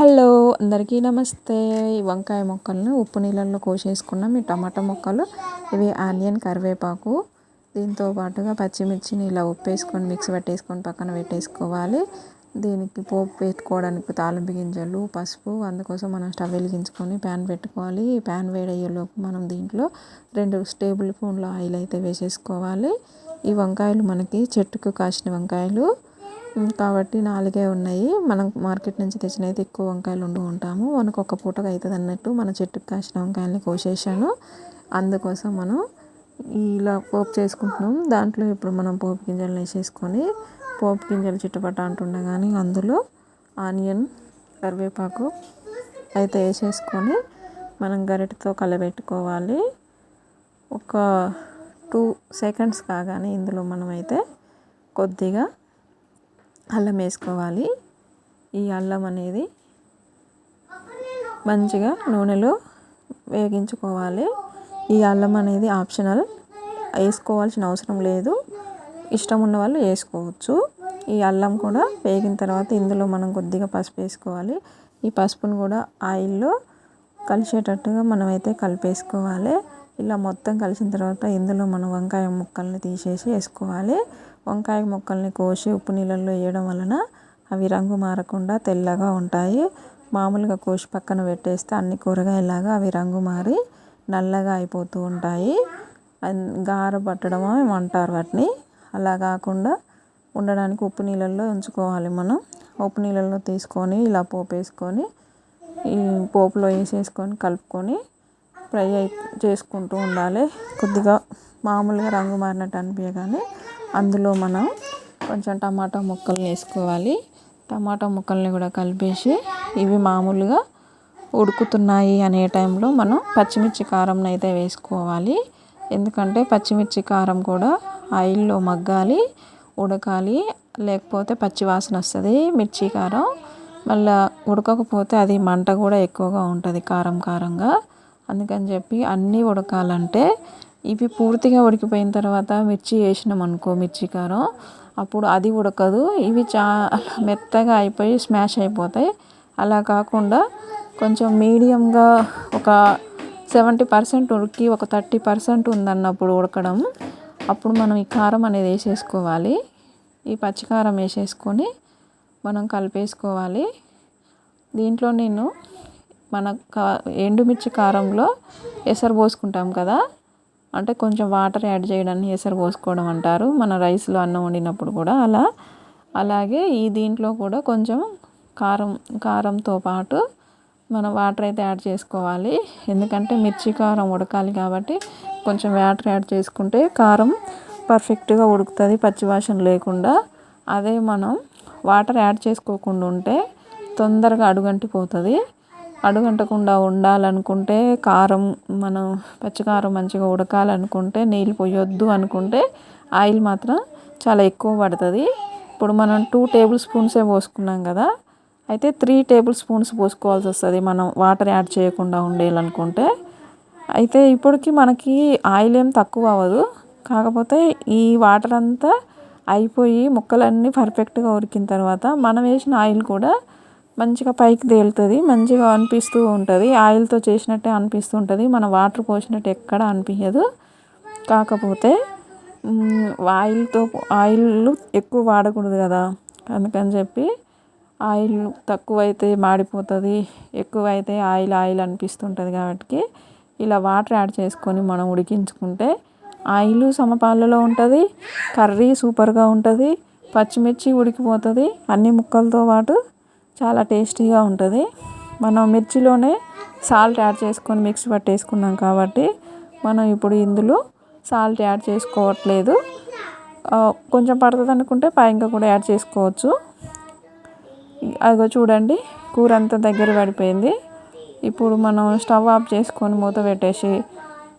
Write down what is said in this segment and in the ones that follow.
Hello అందరికీ నమస్తే. ఈ వంకాయ మొక్కలను ఉప్పు నీళ్ళల్లో కోసేసుకున్నాం ఈ టమాటా మొక్కలు. ఇవి ఆనియన్ కరివేపాకు. దీంతో పాటుగా పచ్చిమిర్చిని ఇలా ఉప్పేసుకొని మిక్స్ పెట్టేసుకొని పక్కన పెట్టేసుకోవాలి. దీనికి పోపు పెట్టుకోవడానికి తాలింపు గింజలు పసుపు. అందుకోసం మనం స్టవ్ వెలిగించుకొని ప్యాన్ పెట్టుకోవాలి. ఈ ప్యాన్ వేడయ్యేలోపు మనం దీంట్లో రెండు టేబుల్ స్పూన్ల ఆయిల్ అయితే వేసేసుకోవాలి. ఈ వంకాయలు మనకి చెట్టుకు కాసిన వంకాయలు. కాబట్టి నాలుగే ఉన్నాయి. మనం మార్కెట్ నుంచి తెచ్చిన అయితే ఎక్కువ వంకాయలు ఉండు ఉంటాము. మనకు ఒక పూటగా అవుతుంది అన్నట్టు మన చెట్టుకు కాసిన వంకాయలని కోసేసాను అందుకోసం మనం ఇలా పోపు చేసుకుంటున్నాం. దాంట్లో ఇప్పుడు మనం పోపు గింజలు వేసేసుకొని పోపు గింజలు చిట్టపట్ట అంటుండగానే అందులో ఆనియన్ కరివేపాకు అయితే వేసేసుకొని మనం గరిటతో కలబెట్టుకోవాలి. ఒక టూ సెకండ్స్ కాగానే ఇందులో మనమైతే కొద్దిగా అల్లం వేసుకోవాలి. ఈ అల్లం అనేది మంచిగా నూనెలో వేగించుకోవాలి. ఈ అల్లం అనేది ఆప్షనల్. వేసుకోవాల్సిన అవసరం లేదు. ఇష్టం ఉన్న వాళ్ళు వేసుకోవచ్చు. ఈ అల్లం కూడా వేగిన తర్వాత ఇందులో మనం కొద్దిగా పసుపు వేసుకోవాలి. ఈ పసుపును కూడా ఆయిల్లో కలిసేటట్టుగా మనమైతే కలిపేసుకోవాలి. ఇలా మొత్తం కలిసిన తర్వాత ఇందులో మనం వంకాయ ముక్కల్ని తీసేసి వేసుకోవాలి. వంకాయ ముక్కల్ని కోసి ఉప్పు నీళ్ళల్లో వేయడం వలన అవి రంగు మారకుండా తెల్లగా ఉంటాయి. మామూలుగా కోసి పక్కన పెట్టేస్తే అన్ని కూరగాయలాగా అవి రంగు మారి నల్లగా అయిపోతూ ఉంటాయి. గార పట్టడం ఏమంటారు వాటిని. అలా కాకుండా ఉండడానికి ఉప్పు నీళ్ళల్లో ఉంచుకోవాలి మనం. ఉప్పు నీళ్ళల్లో తీసుకొని ఇలా పోపు వేసుకొని ఈ పోపులో వేసేసుకొని కలుపుకొని ఫ్రై చేసుకుంటూ ఉండాలి. కొద్దిగా మామూలుగా రంగు మారినట్టు అనిపించగానే అందులో మనం కొంచెం టమాటా ముక్కలు వేసుకోవాలి. టమాటా ముక్కల్ని కూడా కలిపేసి ఇవి మామూలుగా ఉడుకుతున్నాయి అనే టైంలో మనం పచ్చిమిర్చి కారం అయితే వేసుకోవాలి. ఎందుకంటే పచ్చిమిర్చి కారం కూడా ఆయిల్లో మగ్గాలి ఉడకాలి. లేకపోతే పచ్చి వాసన వస్తుంది. మిర్చి కారం మళ్ళీ ఉడకకపోతే అది మంట కూడా ఎక్కువగా ఉంటుంది కారం కారంగా. అందుకని చెప్పి అన్నీ ఉడకాలంటే ఇవి పూర్తిగా ఉడికిపోయిన తర్వాత మిర్చి వేసినాం అనుకో మిర్చి కారం. అప్పుడు అది ఉడకదు. ఇవి చాలా మెత్తగా అయిపోయి స్మాష్ అయిపోతాయి. అలా కాకుండా కొంచెం మీడియంగా ఒక సెవెంటీ పర్సెంట్ ఉడికి ఒక థర్టీ పర్సెంట్ ఉందన్నప్పుడు ఉడకడం. అప్పుడు మనం ఈ కారం అనేది వేసేసుకోవాలి. ఈ పచ్చికారం వేసేసుకొని మనం కలిపేసుకోవాలి. దీంట్లో నేను మన కా ఎండుమిర్చి కారంలో ఎసరు పోసుకుంటాం కదా అంటే కొంచెం వాటర్ యాడ్ చేయడాన్ని ఎసరు పోసుకోవడం అంటారు. మన రైస్లో అన్నం వండినప్పుడు కూడా అలా. అలాగే ఈ దీంట్లో కూడా కొంచెం కారం కారంతో పాటు మనం వాటర్ అయితే యాడ్ చేసుకోవాలి. ఎందుకంటే మిర్చి కారం ఉడకాలి కాబట్టి కొంచెం వాటర్ యాడ్ చేసుకుంటే కారం పర్ఫెక్ట్గా ఉడుకుతుంది పచ్చివాసన లేకుండా. అదే మనం వాటర్ యాడ్ చేసుకోకుండా ఉంటే తొందరగా అడుగంటిపోతుంది. అడుగంటకుండా ఉండాలనుకుంటే కారం మనం పచ్చికారం మంచిగా ఉడకాలనుకుంటే నీళ్ళు పోయొద్దు అనుకుంటే ఆయిల్ మాత్రం చాలా ఎక్కువ పడుతుంది. ఇప్పుడు మనం టూ టేబుల్ స్పూన్సే పోసుకున్నాం కదా అయితే త్రీ టేబుల్ స్పూన్స్ పోసుకోవాల్సి వస్తుంది. మనం వాటర్ యాడ్ చేయకుండా ఉండేయాలనుకుంటే అయితే ఇప్పటికి మనకి ఆయిల్ ఏం తక్కువ అవ్వదు. కాకపోతే ఈ వాటర్ అంతా అయిపోయి ముక్కలన్నీ పర్ఫెక్ట్గా ఉడికిన తర్వాత మనం వేసిన ఆయిల్ కూడా మంచిగా పైకి తేలుతుంది మంచిగా అనిపిస్తూ ఉంటుంది. ఆయిల్తో చేసినట్టే అనిపిస్తూ ఉంటుంది. మన వాటర్ పోసినట్టు ఎక్కడ అనిపించదు కాకపోతే ఆయిల్తో ఆయిల్ ఎక్కువ వాడకూడదు కదా. అందుకని చెప్పి ఆయిల్ తక్కువైతే మాడిపోతుంది ఎక్కువైతే ఆయిల్ ఆయిల్ అనిపిస్తుంటుంది కాబట్టి ఇలా వాటర్ యాడ్ చేసుకొని మనం ఉడికించుకుంటే ఆయిల్ సమపాలలో ఉంటుంది కర్రీ సూపర్గా ఉంటుంది పచ్చిమిర్చి ఉడికిపోతుంది అన్ని ముక్కలతో పాటు చాలా టేస్టీగా ఉంటుంది. మనం మిర్చిలోనే సాల్ట్ యాడ్ చేసుకొని మిక్స్ పట్టేసుకున్నాం కాబట్టి మనం ఇప్పుడు ఇందులో సాల్ట్ యాడ్ చేసుకోవట్లేదు. కొంచెం పడుతుంది అనుకుంటే పైంగా కూడా యాడ్ చేసుకోవచ్చు. అదిగో చూడండి కూర అంతా దగ్గర పడిపోయింది. ఇప్పుడు మనం స్టవ్ ఆఫ్ చేసుకొని మూత పెట్టేసి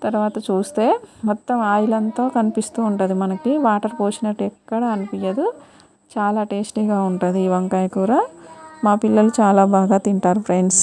తర్వాత చూస్తే మొత్తం ఆయిల్ అంతా కనిపిస్తూ ఉంటుంది మనకి. వాటర్ పోసినట్టు ఎక్కడ అనిపించదు చాలా టేస్టీగా ఉంటుంది ఈ వంకాయ కూర. మా పిల్లలు చాలా బాగా తింటారు ఫ్రెండ్స్.